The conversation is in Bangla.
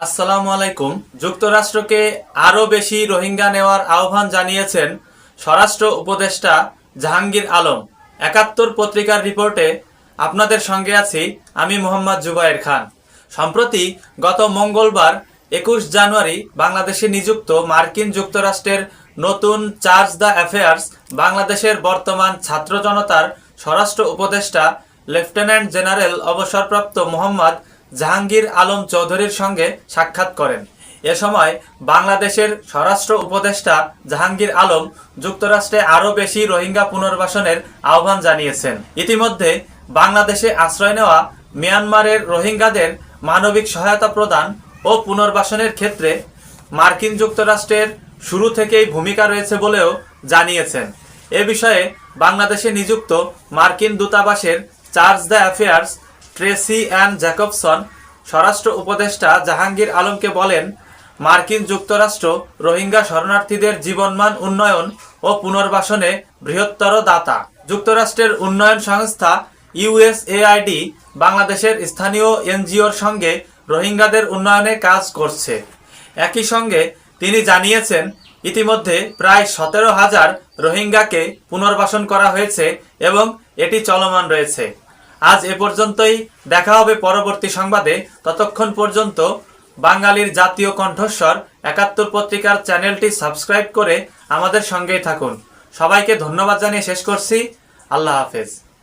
আসসালামু আলাইকুম। যুক্তরাষ্ট্রকে আরও বেশি রোহিঙ্গা নেওয়ার আহ্বান জানিয়েছেন স্বরাষ্ট্র উপদেষ্টা জাহাঙ্গীর আলম। একাত্তর পত্রিকার রিপোর্টে আপনাদের সঙ্গে আছি আমি মোহাম্মদ জুবায়ের খান। সম্প্রতি গত মঙ্গলবার একুশ জানুয়ারি বাংলাদেশে নিযুক্ত মার্কিন যুক্তরাষ্ট্রের নতুন চার্জ দ্য অ্যাফেয়ার্স বাংলাদেশের বর্তমান ছাত্র জনতার স্বরাষ্ট্র উপদেষ্টা লেফটেন্যান্ট জেনারেল অবসরপ্রাপ্ত মোহাম্মদ জাহাঙ্গীর আলম চৌধুরীর সঙ্গে সাক্ষাৎ করেন। এ সময় বাংলাদেশের স্বরাষ্ট্র উপদেষ্টা জাহাঙ্গীর আলম যুক্তরাষ্ট্রে আরও বেশি রোহিঙ্গা পুনর্বাসনের আহ্বান জানিয়েছেন। ইতিমধ্যে বাংলাদেশে আশ্রয় নেওয়া মিয়ানমারের রোহিঙ্গাদের মানবিক সহায়তা প্রদান ও পুনর্বাসনের ক্ষেত্রে মার্কিন যুক্তরাষ্ট্রের শুরু থেকেই ভূমিকা রয়েছে বলেও জানিয়েছেন। এ বিষয়ে বাংলাদেশে নিযুক্ত মার্কিন দূতাবাসের chargé d' affaires Tracey Ann Jacobson স্বরাষ্ট্র উপদেষ্টা জাহাঙ্গীর আলমকে বলেন, মার্কিন যুক্তরাষ্ট্র রোহিঙ্গা শরণার্থীদের জীবনমান উন্নয়ন ও পুনর্বাসনে বৃহত্তর দাতা। যুক্তরাষ্ট্রের উন্নয়ন সংস্থা ইউএসএআইডি বাংলাদেশের স্থানীয় এনজিওর সঙ্গে রোহিঙ্গাদের উন্নয়নে কাজ করছে। একই সঙ্গে তিনি জানিয়েছেন, ইতিমধ্যে প্রায় সতেরো হাজার রোহিঙ্গাকে পুনর্বাসন করা হয়েছে এবং এটি চলমান রয়েছে। আজ এ পর্যন্তই। দেখা হবে পরবর্তী সংবাদে। ততক্ষণ পর্যন্ত বাঙালির জাতীয় কণ্ঠস্বর একাত্তর পত্রিকার চ্যানেলটি সাবস্ক্রাইব করে আমাদের সঙ্গেই থাকুন। সবাইকে ধন্যবাদ জানিয়ে শেষ করছি। আল্লাহ হাফেজ।